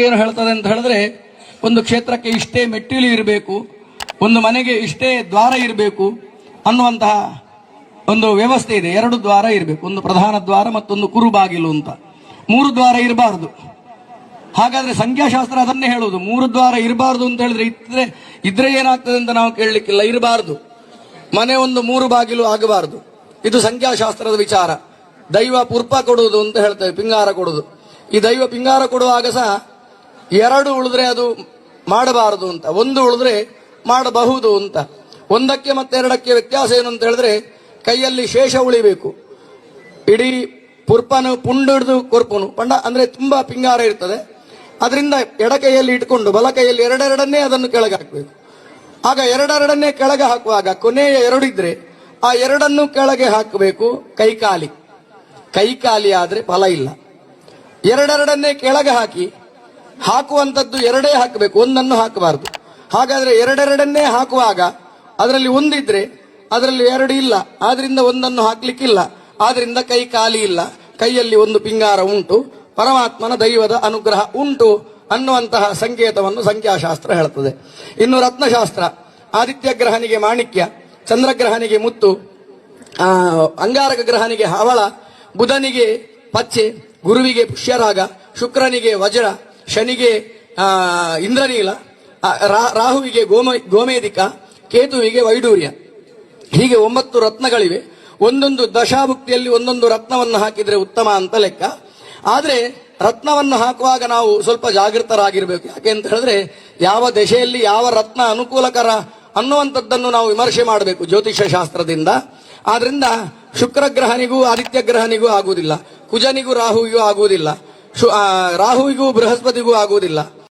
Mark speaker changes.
Speaker 1: ಏನು ಹೇಳ್ತದೆ ಅಂತ ಹೇಳಿದ್ರೆ, ಒಂದು ಕ್ಷೇತ್ರಕ್ಕೆ ಇಷ್ಟೇ ಮೆಟ್ಟಿಲು ಇರಬೇಕು, ಒಂದು ಮನೆಗೆ ಇಷ್ಟೇ ದ್ವಾರ ಇರಬೇಕು ಅನ್ನುವಂತಹ ಒಂದು ವ್ಯವಸ್ಥೆ ಇದೆ. ಎರಡು ದ್ವಾರ ಇರಬೇಕು, ಒಂದು ಪ್ರಧಾನ ದ್ವಾರ ಮತ್ತೊಂದು ಕುರುಬಾಗಿಲು ಅಂತ. ಮೂರು ದ್ವಾರ ಇರಬಾರದು. ಹಾಗಾದ್ರೆ ಸಂಖ್ಯಾಶಾಸ್ತ್ರ ಅದನ್ನೇ ಹೇಳುವುದು. ಮೂರು ದ್ವಾರ ಇರಬಾರದು ಅಂತ ಹೇಳಿದ್ರೆ ಇದ್ರೆ ಇದ್ರೆ ಏನಾಗ್ತದೆ ಅಂತ ನಾವು ಕೇಳಲಿಕ್ಕಿಲ್ಲ. ಇರಬಾರದು. ಮನೆ ಒಂದು ಮೂರು ಬಾಗಿಲು ಆಗಬಾರದು. ಇದು ಸಂಖ್ಯಾಶಾಸ್ತ್ರದ ವಿಚಾರ. ದೈವ ಪುರ್ಪ ಕೊಡುವುದು ಅಂತ ಹೇಳ್ತೇವೆ, ಪಿಂಗಾರ ಕೊಡುವುದು. ಈ ದೈವ ಪಿಂಗಾರ ಕೊಡುವಾಗ ಸಹ ಎರಡು ಉಳಿದ್ರೆ ಅದು ಮಾಡಬಾರದು ಅಂತ. ಒಂದು ಉಳಿದ್ರೆ ಮಾಡಬಹುದು ಅಂತ. ಒಂದಕ್ಕೆ ಮತ್ತೆ ಎರಡಕ್ಕೆ ವ್ಯತ್ಯಾಸ ಏನು ಅಂತ ಹೇಳಿದ್ರೆ ಕೈಯಲ್ಲಿ ಶೇಷ ಉಳಿಬೇಕು. ಇಡೀ ಪುರ್ಪನು ಪುಂಡಿಡ್ದು ಕೊರ್ಪನು. ಪಂಡ ಅಂದ್ರೆ ತುಂಬಾ ಪಿಂಗಾರ ಇರ್ತದೆ. ಅದರಿಂದ ಎಡ ಕೈಯಲ್ಲಿ ಇಟ್ಕೊಂಡು ಬಲ ಕೈಯಲ್ಲಿ ಎರಡೆರಡನ್ನೇ ಅದನ್ನು ಕೆಳಗೆ ಹಾಕಬೇಕು ಆಗ ಎರಡೆರಡನ್ನೇ ಕೆಳಗೆ ಹಾಕುವಾಗ ಕೊನೆಯ ಎರಡಿದ್ರೆ ಆ ಎರಡನ್ನು ಕೆಳಗೆ ಹಾಕಬೇಕು ಕೈಕಾಲಿ. ಕೈಕಾಲಿ ಆದ್ರೆ ಫಲ ಇಲ್ಲ. ಎರಡೆರಡನ್ನೇ ಕೆಳಗೆ ಹಾಕಿ ಹಾಕುವಂತದ್ದು ಎರಡೇ ಹಾಕಬೇಕು, ಒಂದನ್ನು ಹಾಕಬಾರದು. ಹಾಗಾದರೆ ಎರಡೆರಡನ್ನೇ ಹಾಕುವಾಗ ಅದರಲ್ಲಿ ಒಂದಿದ್ರೆ ಅದರಲ್ಲಿ ಎರಡು ಇಲ್ಲ, ಆದ್ರಿಂದ ಒಂದನ್ನು ಹಾಕ್ಲಿಕ್ಕಿಲ್ಲ, ಆದ್ರಿಂದ ಕೈ ಖಾಲಿ ಇಲ್ಲ, ಕೈಯಲ್ಲಿ ಒಂದು ಪಿಂಗಾರ ಉಂಟು, ಪರಮಾತ್ಮನ ದೈವದ ಅನುಗ್ರಹ ಉಂಟು ಅನ್ನುವಂತಹ ಸಂಕೇತವನ್ನು ಸಂಖ್ಯಾಶಾಸ್ತ್ರ ಹೇಳುತ್ತದೆ ಇನ್ನು ರತ್ನಶಾಸ್ತ್ರ, ಆದಿತ್ಯ ಗ್ರಹನಿಗೆ ಮಾಣಿಕ್ಯ ಚಂದ್ರಗ್ರಹನಿಗೆ ಮುತ್ತು ಅಂಗಾರಕ ಗ್ರಹನಿಗೆ ಹವಳ, ಬುಧನಿಗೆ ಪಚ್ಚೆ, ಗುರುವಿಗೆ ಪುಷ್ಯರಾಗ, ಶುಕ್ರನಿಗೆ ವಜ್ರ ಶನಿಗೆ ಇಂದ್ರನೀಲ ರಾಹುವಿಗೆ ಗೋಮ ಗೋಮೇದಿಕ ಕೇತುವಿಗೆ ವೈಡೂರ್ಯ. ಹೀಗೆ ಒಂಬತ್ತು ರತ್ನಗಳಿವೆ. ಒಂದೊಂದು ದಶಾಭುಕ್ತಿಯಲ್ಲಿ ಒಂದೊಂದು ರತ್ನವನ್ನು ಹಾಕಿದರೆ ಉತ್ತಮ ಅಂತ ಲೆಕ್ಕ. ಆದರೆ ರತ್ನವನ್ನು ಹಾಕುವಾಗ ನಾವು ಸ್ವಲ್ಪ ಜಾಗೃತರಾಗಿರಬೇಕು. ಯಾಕೆ ಅಂತ ಹೇಳಿದ್ರೆ ಯಾವ ದಶೆಯಲ್ಲಿ ಯಾವ ರತ್ನ ಅನುಕೂಲಕರ ಅನ್ನುವಂಥದ್ದನ್ನು ನಾವು ವಿಮರ್ಶೆ ಮಾಡಬೇಕು ಜ್ಯೋತಿಷ್ಯ ಶಾಸ್ತ್ರದಿಂದ. ಆದ್ರಿಂದ ಶುಕ್ರ ಗ್ರಹನಿಗೂ ಆದಿತ್ಯ ಗ್ರಹನಿಗೂ ಆಗುವುದಿಲ್ಲ. ಕುಜನಿಗೂ ರಾಹುವಿಗೂ ಆಗುವುದಿಲ್ಲ. ರಾಹುವಿಗೂ ಬೃಹಸ್ಪತಿಗೂ ಆಗುವುದಿಲ್ಲ.